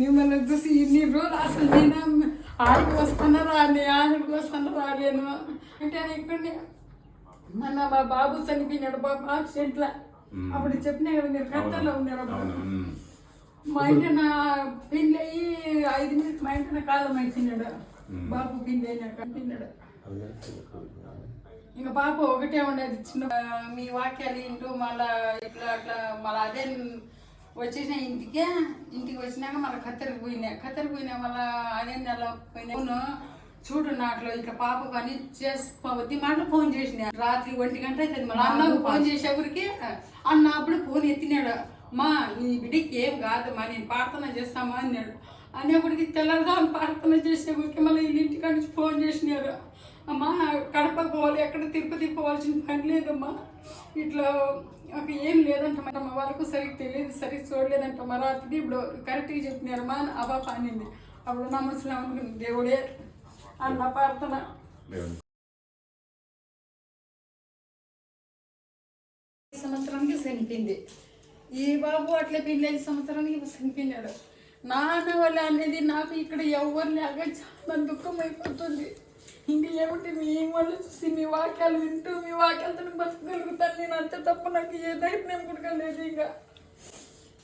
మిమ్మల్ని చూసి ఇన్ని రోజులు అసలు నేను ఆడికి వస్తాను రాని ఆడికి వస్తాను రాలేను అంటే ఇక్కడ మన మా బాబు చనిపోయినాడు బాబు యాక్సిడెంట్ల అప్పుడు చెప్పినా కదా మీరు ఖత్తర్లో ఉన్నారు. మా ఇంటి నా పెళ్ళి అయ్యి ఐదు మినిట్ మా ఇంటి కాలం అయిపోయినాడు బాబు పెళ్ళి అయినాక తిన్నాడు ఇంకా పాప ఒకటే ఉండేది చిన్న మీ వాక్యాలు ఇంటూ మళ్ళా ఇట్లా అట్లా మళ్ళీ అదే వచ్చేసిన ఇంటికే ఇంటికి వచ్చినాక మళ్ళీ ఖత్తరికి పోయినా. ఖత్తరికి పోయినా మళ్ళీ అదే నెల పోయినా. చూడు నాట్లో ఇక పాప పని చేసుకోవద్ది మాటలు ఫోన్ చేసిన. రాత్రి ఒంటి గంట అవుతుంది మళ్ళీ అన్నకు ఫోన్ చేసేవరికి అన్న అప్పుడు ఫోన్ ఎత్తినాడు. మా నీ బిడ్డకి ఏం కాదు మా నేను ప్రార్థన చేస్తామా అన్నాడు. అనేప్పటికి తెల్లదాన్ని ప్రార్థన చేసేప్పటికి మళ్ళీ ఇంటికాడ నుంచి ఫోన్ చేసినారు. అమ్మా కడప పోవాలి ఎక్కడ తిరుపతి పోవాల్సిన పని లేదమ్మా. ఇట్లా ఒక ఏం లేదంట మరి మా వాళ్ళకు సరిగ్గా తెలియదు సరిగ్గా చూడలేదంట మా రాత్రి ఇప్పుడు కరెక్ట్గా చెప్పినారు మా ఆ పాప అనింది. అప్పుడు నా మనసులో అనుకుని దేవుడే అన్న ప్రార్థన. సంవత్సరానికి చనిపోయింది. ఈ బాబు అట్లా పెళ్ళి ఐదు సంవత్సరానికి చనిపోయినాడు. నాన్న వాళ్ళ అనేది నాకు ఇక్కడ ఎవరు లేక చాలా దుఃఖం అయిపోతుంది. ఏమిటి మీ వాళ్ళు చూసి మీ వాక్యాలు వింటూ మీ వాక్యాలతో బతకగలుగుతాను. నేను అంతే తప్ప నాకు ఏ ధైర్యం కూడా లేదు ఇంకా.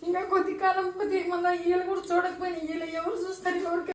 ఇంకా కొద్ది కాలం పోతే మళ్ళీ వీళ్ళు కూడా చూడకపోయినా. వీళ్ళు ఎవరు చూస్తారు? ఎవరికి